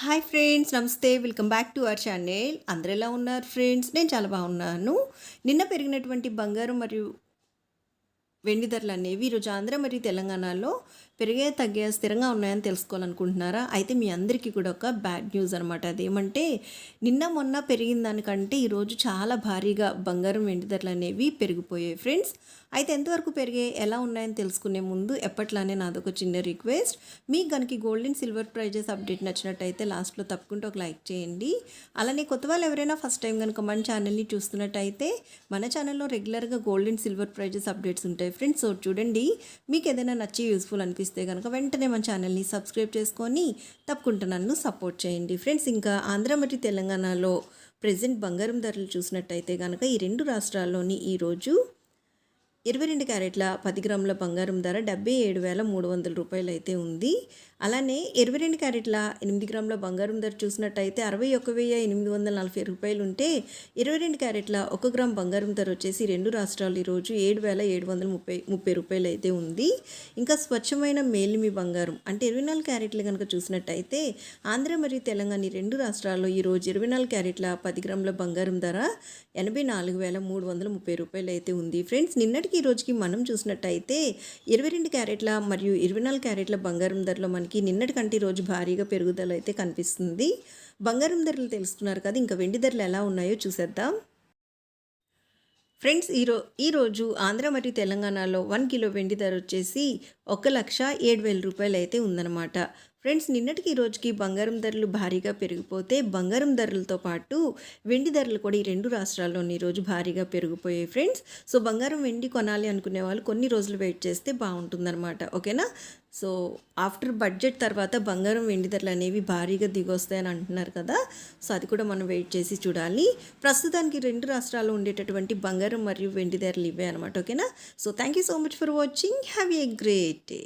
Hi friends నమస్తే. Welcome back to our channel. అందరు ఎలా ఉన్నారు ఫ్రెండ్స్? నేను చాలా బాగున్నాను. నిన్న పెరిగినటువంటి బంగారం మరియు వెండి ధరలు అనేవి ఈరోజు ఆంధ్ర మరియు తెలంగాణలో పెరిగే తగ్గే స్థిరంగా ఉన్నాయని తెలుసుకోవాలనుకుంటున్నారా? అయితే మీ అందరికీ కూడా ఒక బ్యాడ్ న్యూస్ అనమాట అదేమంటే నిన్న మొన్న పెరిగిన దానికంటే ఈరోజు చాలా భారీగా బంగారం వెండి ధరలు అనేవి పెరిగిపోయాయి ఫ్రెండ్స్. అయితే ఎంతవరకు పెరిగాయి ఎలా ఉన్నాయని తెలుసుకునే ముందు ఎప్పట్లానే నాదొక చిన్న రిక్వెస్ట్. మీకు కనుక gold and silver prices update నచ్చినట్టయితే లాస్ట్లో తప్పకుండా ఒక లైక్ చేయండి. అలానే కొత్త వాళ్ళు ఎవరైనా ఫస్ట్ టైం కనుక మన ఛానల్ని చూస్తున్నట్టయితే మన ఛానల్లో రెగ్యులర్గా gold and silver prices updates ఉంటాయి ఫ్రెండ్స్ సో చూడండి మీకు ఏదైనా నచ్చి యూస్ఫుల్ అనిపిస్తే కనుక వెంటనే మన ఛానల్ని సబ్స్క్రైబ్ చేసుకొని తప్పకుండా నన్ను సపోర్ట్ చేయండి. ఫ్రెండ్స్ ఇంకా ఆంధ్ర మరియు తెలంగాణలో ప్రజెంట్ బంగారం ధరలు చూసినట్టయితే కనుక ఈ రెండు రాష్ట్రాల్లోని ఈరోజు ఇరవై రెండు క్యారెట్ల పది గ్రాముల బంగారం ధర డెబ్బై ఏడు వేల మూడు వందల రూపాయలు అయితే ఉంది. అలానే ఇరవై రెండు క్యారెట్ల ఎనిమిది గ్రాముల బంగారం ధర చూసినట్టయితే అరవై ఒక వెయ్యి ఎనిమిది వందల నలభై రూపాయలు ఉంటే ఇరవై రెండు క్యారెట్ల ఒక గ్రామ్ బంగారం ధర వచ్చేసి రెండు రాష్ట్రాలు ఈరోజు ఏడు వేల ఏడు వందల ముప్పై ముప్పై రూపాయలు అయితే ఉంది. ఇంకా స్వచ్ఛమైన మేలిమి బంగారం అంటే ఇరవై నాలుగు క్యారెట్లు కనుక చూసినట్టయితే ఆంధ్ర మరియు తెలంగాణ రెండు రాష్ట్రాల్లో ఈరోజు ఇరవై నాలుగు క్యారెట్ల పది గ్రాముల బంగారం ధర ఎనభై నాలుగు వేల మూడు వందల ముప్పై రూపాయలు అయితే ఉంది. ఫ్రెండ్స్ నిన్నటికి ఈ రోజుకి మనం చూసినట్టయితే ఇరవై రెండు క్యారెట్ల మరియు ఇరవై నాలుగు క్యారెట్ల బంగారం ధరలో మనకి నిన్నటి కంటే రోజు భారీగా పెరుగుదల అయితే కనిపిస్తుంది. బంగారం ధరలు తెలుసుకున్నారు కదా ఇంకా వెండి ధరలు ఎలా ఉన్నాయో చూసేద్దాం. ఫ్రెండ్స్ ఈరో ఈరోజు ఆంధ్ర మరియు తెలంగాణలో వన్ కిలో వెండి ధర వచ్చేసి ఒక లక్ష ఏడు వేల రూపాయలు అయితే ఉందన్నమాట. ఫ్రెండ్స్ నిన్నటికి ఈ రోజుకి బంగారం ధరలు భారీగా పెరిగిపోతే బంగారం ధరలతో పాటు వెండి ధరలు కూడా ఈ రెండు రాష్ట్రాల్లోని ఈరోజు భారీగా పెరిగిపోయాయి ఫ్రెండ్స్. సో బంగారం వెండి కొనాలి అనుకునే వాళ్ళు కొన్ని రోజులు వెయిట్ చేస్తే బాగుంటుందన్నమాట ఓకేనా? సో ఆఫ్టర్ బడ్జెట్ తర్వాత బంగారం వెండి ధరలు అనేవి భారీగా దిగొస్తాయని అంటున్నారు కదా. సో అది కూడా మనం వెయిట్ చేసి చూడాలి. ప్రస్తుతానికి రెండు రాష్ట్రాల్లో ఉండేటటువంటి బంగారం మరియు వెండి ధరలు ఇవే అనమాట ఓకేనా? So thank you so much for watching have a great day